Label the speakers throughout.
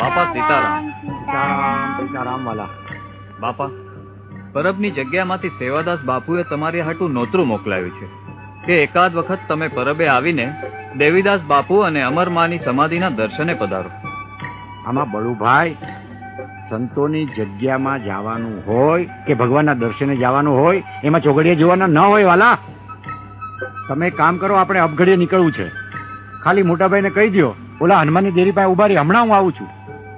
Speaker 1: બાપા સીતારામ.
Speaker 2: સીતારામ સીતારામ વાલા.
Speaker 1: બાપા પરબની જગ્યામાંથી સેવાદાસ બાપુએ તમારી હાટું નોતરું મોકલાવ્યું છે. કે એકાદ વખત તમે પરબે આવીને દેવીદાસ બાપુ અને અમરમાની સમાધિના દર્શને પધારો.
Speaker 2: આમાં બળુભાઈ સંતોની જગ્યામાં જવાનું હોય કે ભગવાનના દર્શને જવાનું હોય એમાં ચોગડીએ જોવાના ન હોય વાલા. તમે કામ કરો આપણે અપઘડીએ નીકળવું છે. ખાલી મોટાભાઈને કહી દો ઓલા હનુમાનની દેરી પાસે ઊભા રહી હમણાં હું આવું છું.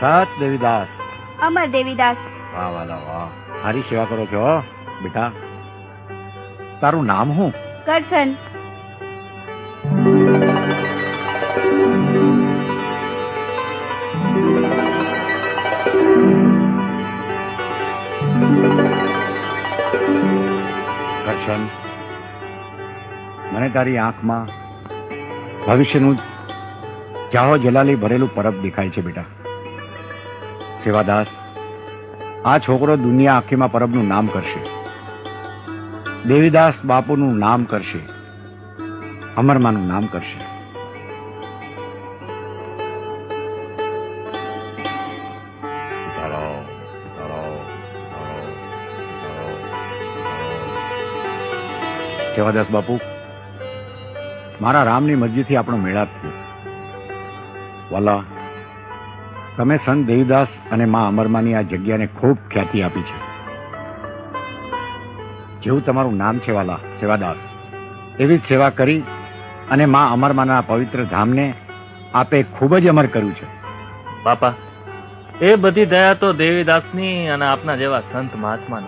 Speaker 2: સત દેવીદાસ.
Speaker 3: અમર દેવીદાસ.
Speaker 2: વાહ વાલા વાહ સારી સેવા કરો છો બેટા. તારું નામ શું?
Speaker 3: કરશન.
Speaker 2: કરશન મને તારી આંખમાં ભવિષ્યનું જાહો જલાલી ભરેલું પરબ દેખાય છે બેટા. સેવાદાસ આ છોકરો દુનિયા આખીમાં પરબનું નામ કરશે. દેવીદાસ બાપુનું નામ કરશે. અમરમાનું નામ કરશે. સેવાદાસ બાપુ મારા રામની મરજીથી આપણો મેળાપ થયો. વાલા તમે સંત દેવીદાસ અને મા અમરમાની આ જગ્યાને ખૂબ ખ્યાતિ આપી છે. જેવું તમારું નામ છે વાલા, સેવાદાસ. એવી જ સેવા કરી અને મા અમરમાના પવિત્ર ધામને આપે ખૂબ જ અમર કર્યું છે.
Speaker 4: બાપા, એ બધી દયા તો દેવીદાસની અને આપના જેવા સંત મહાત્માની.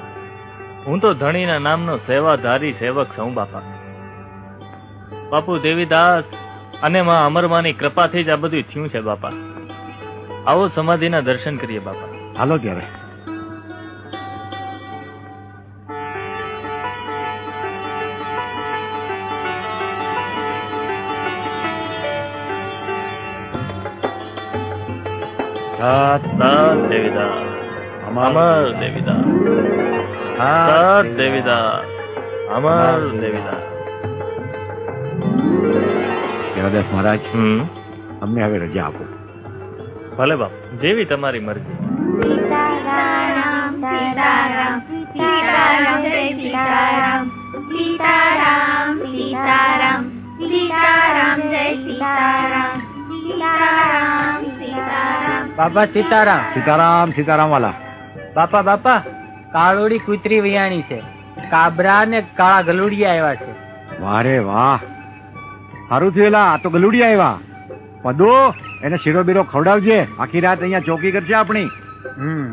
Speaker 4: હું તો ધણીના નામનો સેવાધારી સેવક છું, બાપા. બાપુ દેવીદાસ અને મા અમરમાની કૃપાથી જ આ બધું થયું છે, બાપા. આવો સમાધિના દર્શન કરીએ બાપા.
Speaker 2: હાલો ત્યારે. અમર
Speaker 4: દેવીદા. દેવીદાસ દેવીદા. અમર દેવીદાસ
Speaker 2: દેવદાસ મહારાજ અમને હવે રજા આપો.
Speaker 4: ભલે બાપ જેવી તમારી મરજી.
Speaker 3: સીતારામ સીતારામ સીતારામ જય સીતારામ. સીતારામ સીતારામ સીતારામ જય સીતારામ. સીતારામ સીતારામ.
Speaker 5: બાપા સીતારામ.
Speaker 2: સીતારામ સીતારામ વાલા
Speaker 5: બાપા બાપા કાળોડી કૂતરી વિયાણી છે. કાબરા ને કાળા ગલુડિયા આવ્યા છે.
Speaker 2: વારે વાહ. સારું થયેલા આ તો ગલુડિયા આવ્યા પદો એને શીરો બીરો ખવડાવજે. આખી રાત અહીંયા ચોકી કરશે આપણી.
Speaker 5: હમ.